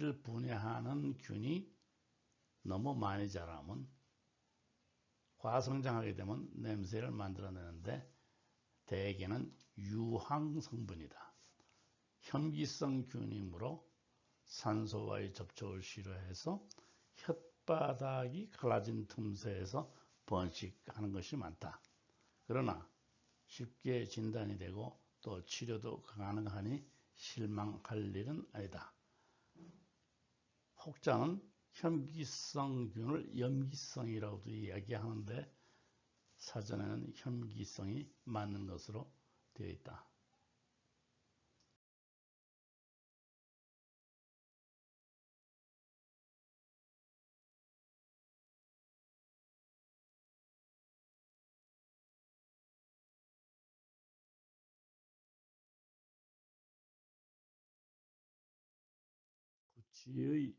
가시를 분해하는 균이 너무 많이 자라면 과성장하게 되면 냄새를 만들어내는데 대개는 유황 성분이다. 혐기성 균이므로 산소와의 접촉을 싫어해서 혓바닥이 갈라진 틈새에서 번식하는 것이 많다. 그러나 쉽게 진단이 되고 또 치료도 가능하니 실망할 일은 아니다. 혹자는 혐기성균을 염기성이라고도 이야기하는데 사전에는 혐기성이 맞는 것으로 되어 있다. 구취의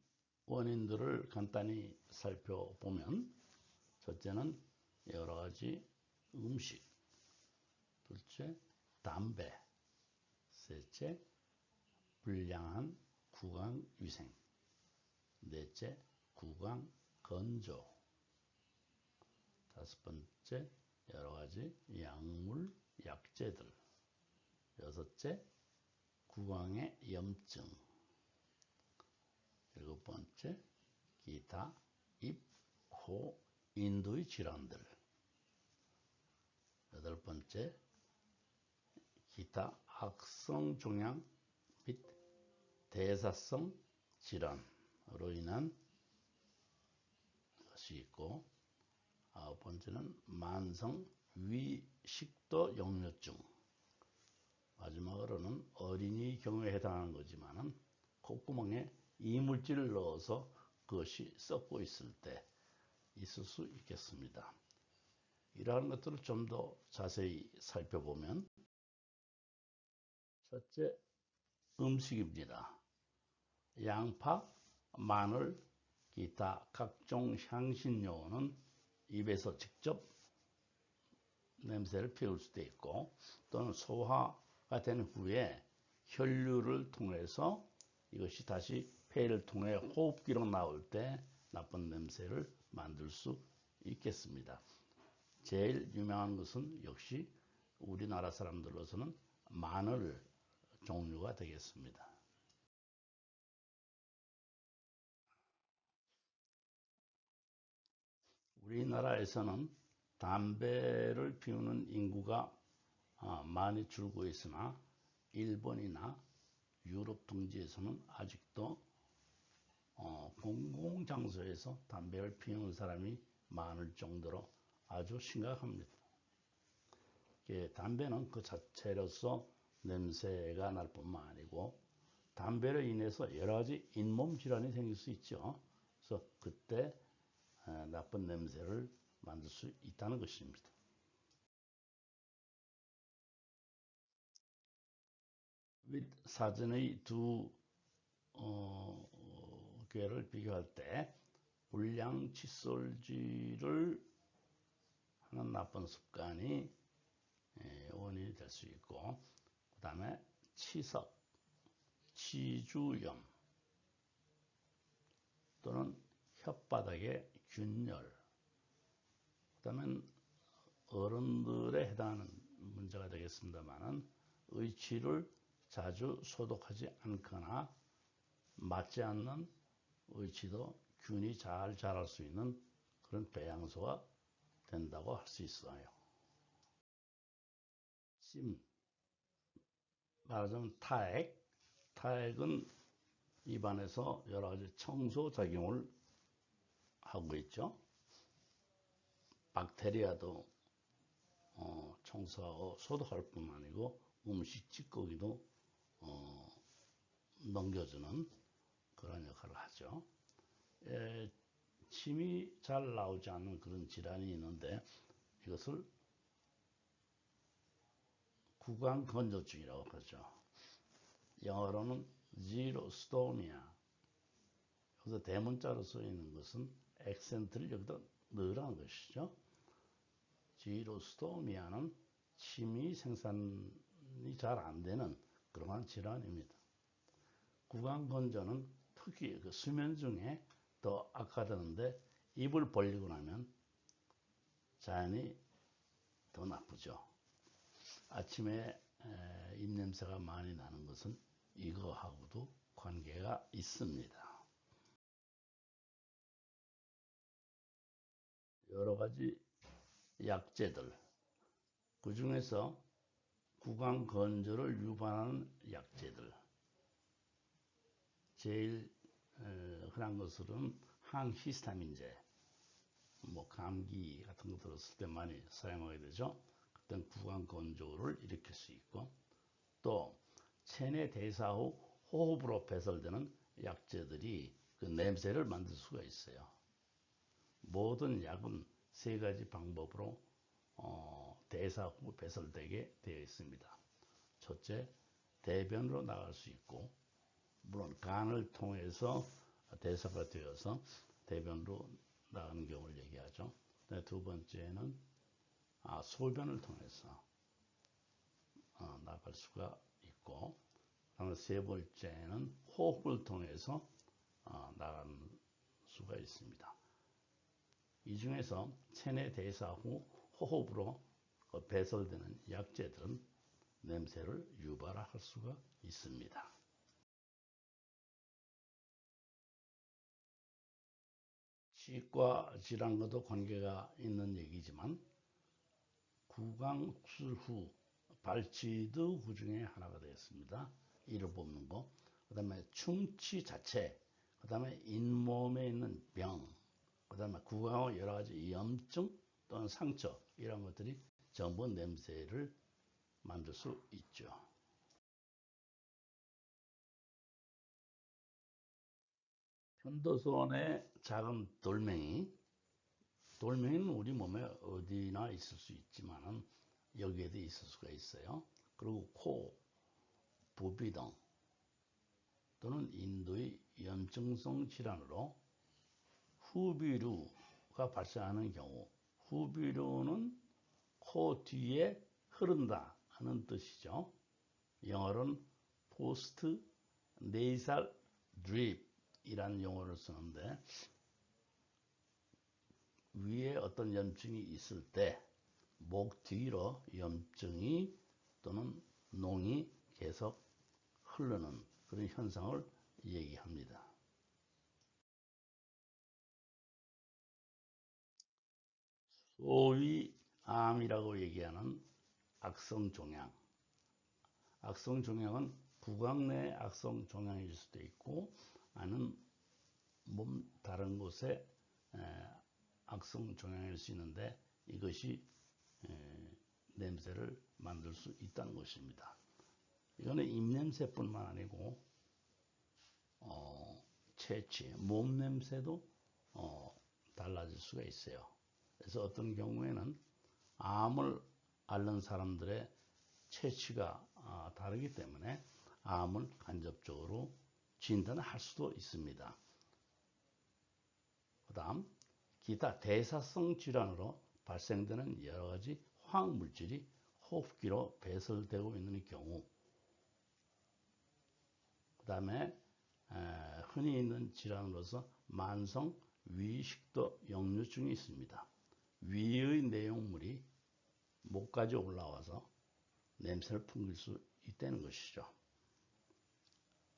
원인들을 간단히 살펴보면 첫째는 여러 가지 음식, 둘째 담배, 셋째 불량한 구강 위생, 넷째 구강 건조, 다섯 번째 여러 가지 약물, 약재들, 여섯째 구강의 염증, 일곱 번째, 기타, 입, 코, 인두의 질환들. 여덟 번째, 기타 악성 종양 및 대사성 질환으로 인한 것이 있고, 아홉 번째는 만성 위식도 역류증. 마지막으로는 어린이 경우에 해당하는 거지만은 콧구멍에 이물질을 넣어서 그것이 썩고 있을 때 있을 수 있겠습니다. 이러한 것들을 좀 더 자세히 살펴보면 첫째 음식입니다. 양파, 마늘, 기타 각종 향신료는 입에서 직접 냄새를 피울 수도 있고 또는 소화가 된 후에 혈류를 통해서 이것이 다시 폐를 통해 호흡기로 나올 때 나쁜 냄새를 만들 수 있겠습니다. 제일 유명한 것은 역시 우리나라 사람들로서는 마늘 종류가 되겠습니다. 우리나라에서는 담배를 피우는 인구가 아, 많이 줄고 있으나 일본이나 유럽 등지에서는 아직도 어, 공공장소에서 담배를 피우는 사람이 많을 정도로 아주 심각합니다. 담배는 그 자체로서 냄새가 날 뿐만 아니고 담배로 인해서 여러 가지 잇몸 질환이 생길 수 있죠. 그래서 그때 어, 나쁜 냄새를 만들 수 있다는 것입니다. 사전의 두 어, 괴를 비교할 때 불량 칫솔질을 하는 나쁜 습관이 예, 원인이 될 수 있고 그 다음에 치석, 치주염 또는 혓바닥의 균열 그 다음에 어른들에 해당하는 문제가 되겠습니다만 의치를 자주 소독하지 않거나 맞지 않는 의치도 균이 잘 자랄 수 있는 그런 배양소가 된다고 할 수 있어요. 찜, 말하자면 타액, 타액은 입안에서 여러 가지 청소 작용을 하고 있죠. 박테리아도 어, 청소하고 소독할 뿐만 아니고 음식 찌꺼기도 어, 넘겨주는 그런 역할을 하죠. 에, 침이 잘 나오지 않는 그런 질환이 있는데 이것을 구강 건조증이라고 하죠. 영어로는 지로스토미아. 여기서 대문자로 써 있는 것은 액센트를 여기다 넣으라는 것이죠. 지로스토미아는 침이 생산이 잘 안 되는 그러한 질환입니다. 구강 건조는 특히 그 수면 중에 더 악화되는데 입을 벌리고 나면 자연히 더 나쁘죠. 아침에 입냄새가 많이 나는 것은 이거하고도 관계가 있습니다. 여러 가지 약재들 그 중에서 구강 건조를 유발하는 약재들 제일 흔한 것은 항히스타민제 뭐 감기 같은 거 들었을 때 많이 사용하게 되죠. 그땐 구강 건조를 일으킬 수 있고 또 체내 대사 후 호흡으로 배설되는 약재들이 그 냄새를 만들 수가 있어요. 모든 약은 세 가지 방법으로 어, 대사 후 배설되게 되어 있습니다. 첫째, 대변으로 나갈 수 있고 물론 간을 통해서 대사가 되어서 대변으로 나가는 경우를 얘기하죠. 두 번째는 아, 소변을 통해서 어, 나갈 수가 있고 세 번째는 호흡을 통해서 어, 나가는 수가 있습니다. 이 중에서 체내 대사 후 호흡으로 그 배설되는 약재들은 냄새를 유발할 수가 있습니다. 치과 질환과도 관계가 있는 얘기지만 구강 수술 후 발치도 그 중에 하나가 되었습니다. 이를 뽑는 거. 그 다음에 충치 자체, 그 다음에 잇몸에 있는 병, 그 다음에 구강의 여러 가지 염증 또는 상처 이런 것들이 전부 냄새를 만들 수 있죠. 편도선의 작은 돌멩이 돌멩이는 우리 몸에 어디나 있을 수 있지만 여기에도 있을 수가 있어요. 그리고 코, 부비 등 또는 인도의 염증성 질환으로 후비루가 발생하는 경우 후비루는 코 뒤에 흐른다 하는 뜻이죠. 영어로는 포스트 네 드립이라는 용어를 쓰는데 위에 어떤 염증이 있을 때 목 뒤로 염증이 또는 농이 계속 흐르는 그런 현상을 얘기합니다. 소위 암이라고 얘기하는 악성 종양. 악성 종양은 구강 내 악성 종양일 수도 있고 아니면 몸 다른 곳에 악성 종양일 수 있는데 이것이 냄새를 만들 수 있다는 것입니다. 이거는 입냄새뿐만 아니고 어, 체취, 몸 냄새도 어, 달라질 수가 있어요. 그래서 어떤 경우에는 암을 앓는 사람들의 체취가 어, 다르기 때문에 암을 간접적으로 진단할 수도 있습니다. 그 다음 기타 대사성 질환으로 발생되는 여러 가지 화학물질이 호흡기로 배설되고 있는 경우 그 다음에 흔히 있는 질환으로서 만성 위식도 역류증이 있습니다. 위의 내용물이 목까지 올라와서 냄새를 풍길 수 있다는 것이죠.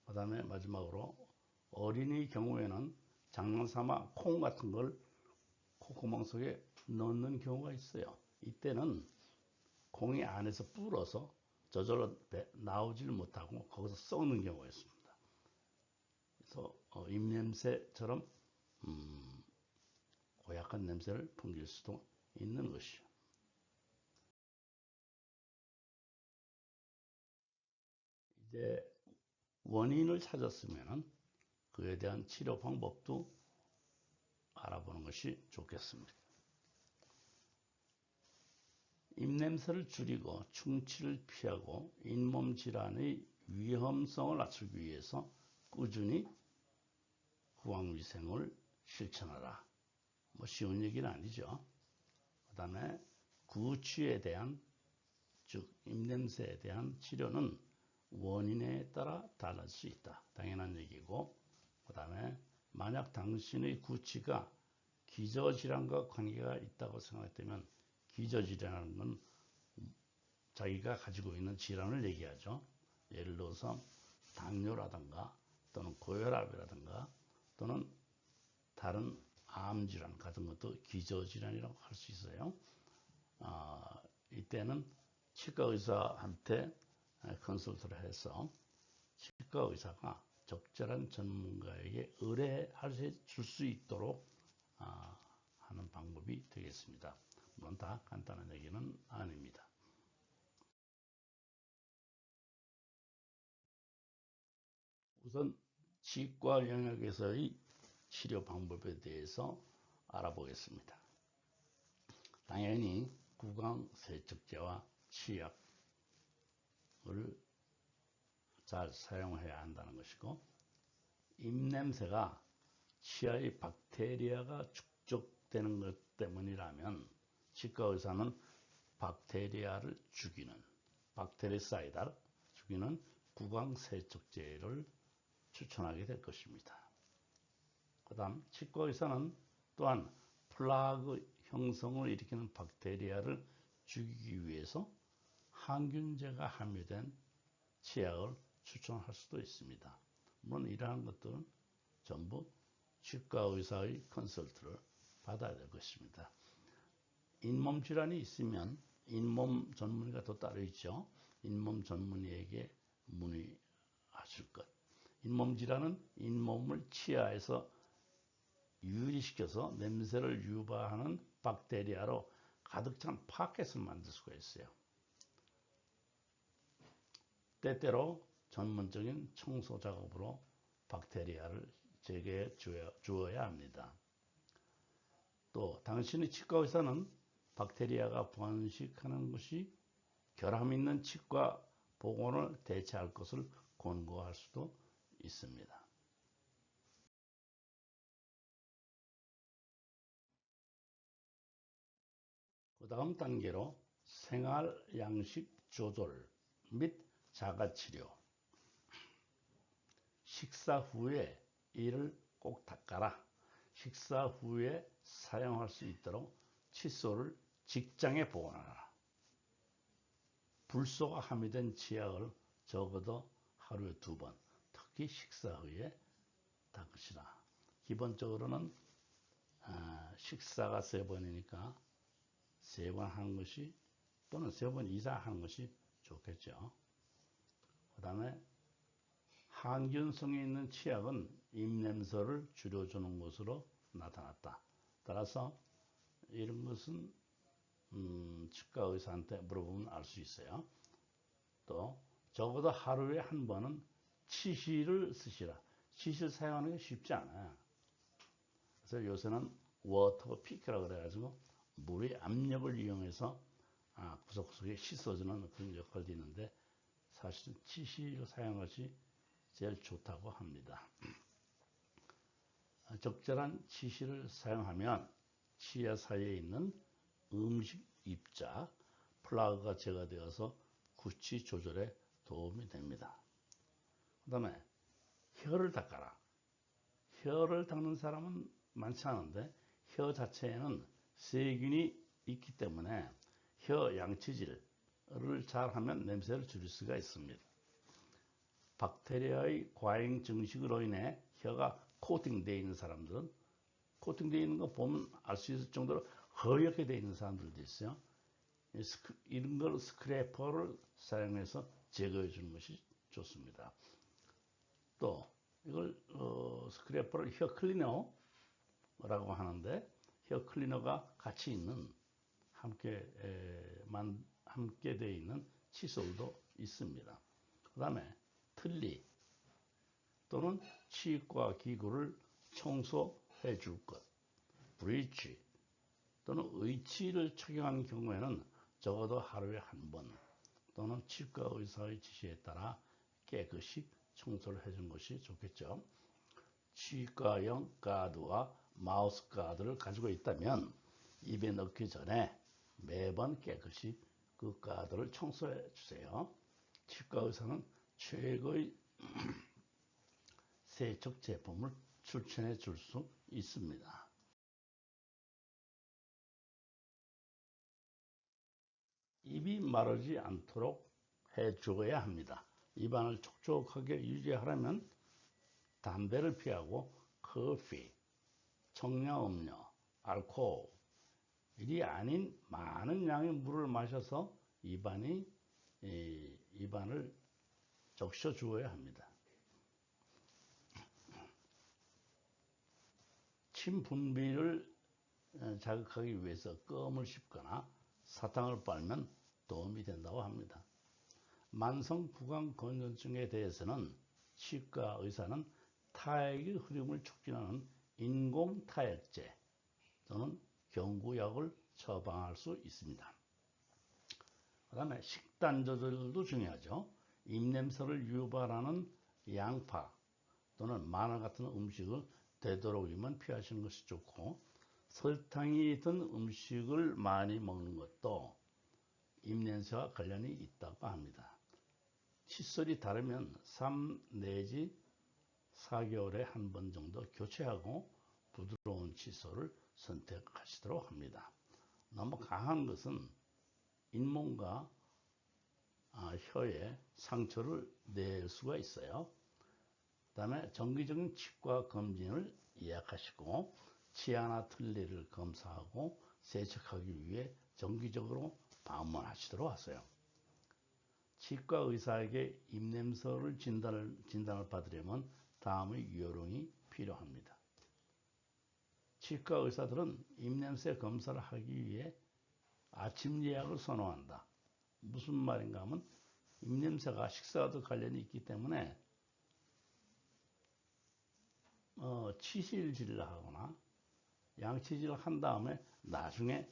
그 다음에 마지막으로 어린이 경우에는 장난삼아 콩 같은 걸 콧구멍 속에 넣는 경우가 있어요. 이때는 공이 안에서 불어서 저절로 나오질 못하고 거기서 썩는 경우가 있습니다. 그래서 어, 입냄새처럼 음, 고약한 냄새를 풍길 수도 있는 것이죠. 이제 원인을 찾았으면 그에 대한 치료 방법도 알아보는 것이 좋겠습니다. 입냄새를 줄이고 충치를 피하고 잇몸 질환의 위험성을 낮추기 위해서 꾸준히 구강위생을 실천하라. 뭐 쉬운 얘기는 아니죠. 그 다음에 구취에 대한 즉 입냄새에 대한 치료는 원인에 따라 달라질 수 있다. 당연한 얘기고 그 다음에 만약 당신의 구취가 기저질환과 관계가 있다고 생각되면 기저질환은 건 자기가 가지고 있는 질환을 얘기하죠. 예를 들어서 당뇨라든가 또는 고혈압이라든가 또는 다른 암질환 같은 것도 기저질환이라고 할 수 있어요. 아, 이때는 치과 의사한테 컨설트를 해서 치과 의사가 적절한 전문가에게 의뢰할 수 있도록 아, 하는 방법이 되겠습니다. 물론 다 간단한 얘기는 아닙니다. 우선 치과 영역에서의 치료 방법에 대해서 알아보겠습니다. 당연히 구강 세척제와 치약을 잘 사용해야 한다는 것이고 입냄새가 치아의 박테리아가 축적되는 것 때문이라면 치과 의사는 박테리아를 죽이는 박테리사이다를 죽이는 구강 세척제를 추천하게 될 것입니다. 그 다음 치과 의사는 또한 플라그 형성을 일으키는 박테리아를 죽이기 위해서 항균제가 함유된 치약을 추천할 수도 있습니다. 물론 이러한 것들은 전부 치과 의사의 컨설트를 받아야 될 것입니다. 잇몸 질환이 있으면 잇몸 전문의가 또 따로 있죠. 잇몸 전문의에게 문의하실 것. 잇몸 질환은 잇몸을 치아에서 유리시켜서 냄새를 유발하는 박테리아로 가득 찬 파켓을 만들 수가 있어요. 때때로 전문적인 청소 작업으로 박테리아를 제거해 주어야 합니다. 또 당신의 치과 의사는 박테리아가 번식하는 것이 결함 있는 치과 보건을 대체할 것을 권고할 수도 있습니다. 그 다음 단계로 생활 양식 조절 및 자가치료 식사 후에 이를 꼭 닦아라. 식사 후에 사용할 수 있도록 칫솔을 직장에 보관하라. 불소가 함유된 치약을 적어도 하루에 두 번, 특히 식사 후에 닦으시라. 기본적으로는 아, 식사가 세 번이니까 세 번 한 것이 또는 세 번 이상 한 것이 좋겠죠. 그 다음에 항균성이 있는 치약은 입냄새를 줄여주는 것으로 나타났다. 따라서 이런 것은 음, 치과 의사한테 물어보면 알 수 있어요. 또 적어도 하루에 한 번은 치실을 쓰시라. 치실 사용하는 게 쉽지 않아요. 그래서 요새는 워터 피크라 그래가지고 물의 압력을 이용해서 아, 구석구석에 씻어주는 그런 역할도 있는데 사실은 치실을 사용하시 제일 좋다고 합니다. 적절한 치실을 사용하면 치아 사이에 있는 음식 입자, 플라그가 제거되어서 구취 조절에 도움이 됩니다. 그 다음에 혀를 닦아라. 혀를 닦는 사람은 많지 않은데 혀 자체에는 세균이 있기 때문에 혀 양치질 을 잘하면 냄새를 줄일 수가 있습니다. 박테리아의 과잉 증식으로 인해 혀가 코팅되어 있는 사람들은 코팅되어 있는 거 보면 알 수 있을 정도로 허옇게 되어 있는 사람들도 있어요. 이런 걸 스크래퍼를 사용해서 제거해 주는 것이 좋습니다. 또 이걸 어, 스크래퍼를 혀 클리너라고 하는데 혀 클리너가 같이 있는 함께 에, 만, 함께 되어 있는 칫솔도 있습니다. 그 다음에 틀니 또는 치과 기구를 청소해 줄 것, 브리치 또는 의치를 착용한 경우에는 적어도 하루에 한 번 또는 치과 의사의 지시에 따라 깨끗이 청소를 해준 것이 좋겠죠. 치과용 가드와 마우스 가드를 가지고 있다면 입에 넣기 전에 매번 깨끗이 그 가드를 청소해 주세요. 치과 의사는 최고의 세척 제품을 추천해 줄 수 있습니다. 입이 마르지 않도록 해 주어야 합니다. 입안을 촉촉하게 유지하려면 담배를 피하고 커피, 청량음료, 알코올 이 아닌 많은 양의 물을 마셔서 입안이 입안을 적셔 주어야 합니다. 침 분비를 어, 자극하기 위해서 껌을 씹거나 사탕을 빨면 도움이 된다고 합니다. 만성 구강 건전증에 대해서는 치과 의사는 타액의 흐름을 촉진하는 인공 타액제 또는 경구약을 처방할 수 있습니다. 그 다음에 식단 조절도 중요하죠. 입냄새를 유발하는 양파 또는 마늘 같은 음식을 되도록이면 피하시는 것이 좋고 설탕이 든 음식을 많이 먹는 것도 입냄새와 관련이 있다고 합니다. 칫솔이 다르면 3 내지 4개월에 한 번 정도 교체하고 부드러운 칫솔을 선택하시도록 합니다. 너무 강한 것은 잇몸과 아, 혀에 상처를 낼 수가 있어요. 그 다음에 정기적인 치과 검진을 예약하시고 치아나 틀니를 검사하고 세척하기 위해 정기적으로 방문하시도록 하세요. 치과 의사에게 입냄새를 진단을, 진단을 받으려면 다음의 요령이 필요합니다. 치과 의사들은 입냄새 검사를 하기 위해 아침 예약을 선호한다. 무슨 말인가 하면 입냄새가 식사와도 관련이 있기 때문에 어, 치실질을 하거나 양치질을 한 다음에 나중에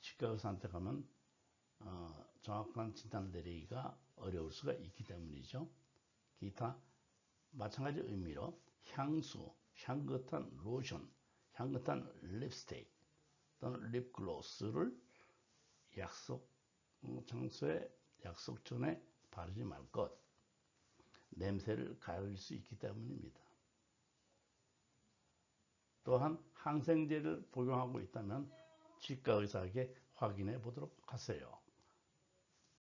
치과 의사한테 가면 어, 정확한 진단을 내리기가 어려울 수가 있기 때문이죠. 기타 마찬가지 의미로 향수, 향긋한 로션, 향긋한 립스틱 또는 립글로스를 약속 장소에 약속 전에 바르지 말 것. 냄새를 가릴 수 있기 때문입니다. 또한 항생제를 복용하고 있다면 치과 의사에게 확인해 보도록 하세요.